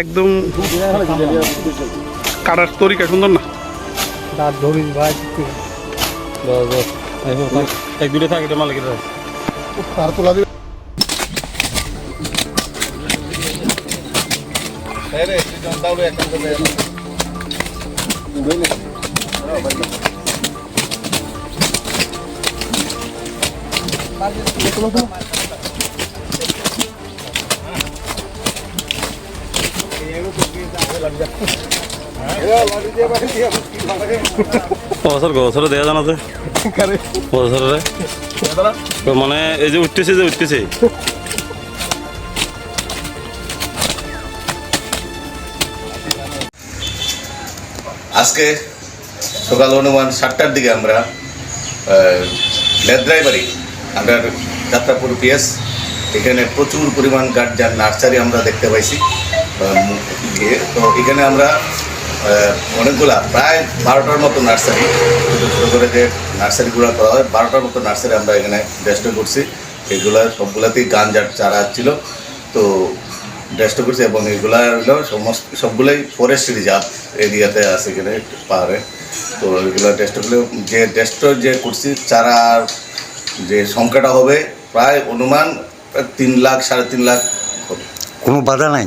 একদম কাটার তরিকা সুন্দর না? দাঁত ধরিস ভাই এক দূরে থাকে এটা মালিকের তার তোলা দিবে। মানে এই যে উঠতেছে যে, উঠতেছে। আজকে সকাল অনুমান সাতটার দিকে আমরা লেদ্রাইবাড়ি, আমরা যাত্রাপুর পিএস, এখানে প্রচুর পরিমাণ গার্জান নার্সারি আমরা দেখতে পাইছি। গিয়ে তো এখানে আমরা অনেকগুলা, প্রায় বারোটার মতো নার্সারি, ছোটো ছোটো করে যে নার্সারিগুলো করা হয়, বারোটার মতো নার্সারি আমরা এখানে ডেস্ট করছি। এগুলো সবগুলাতেই গাঞ্জার চারা ছিল, তো ডেস্ট করছি এবং এগুলা সমস্ত, সবগুলোই ফরেস্ট রিজার্ভ এরিয়াতে আছে এখানে পাহাড়ে। তো এগুলো ডেস্টগুলো যে ডেস্ট যে করছি চারার যে সংখ্যাটা হবে, প্রায় অনুমান তিন লাখ, সাড়ে তিন লাখ কোনো বাধা নাই?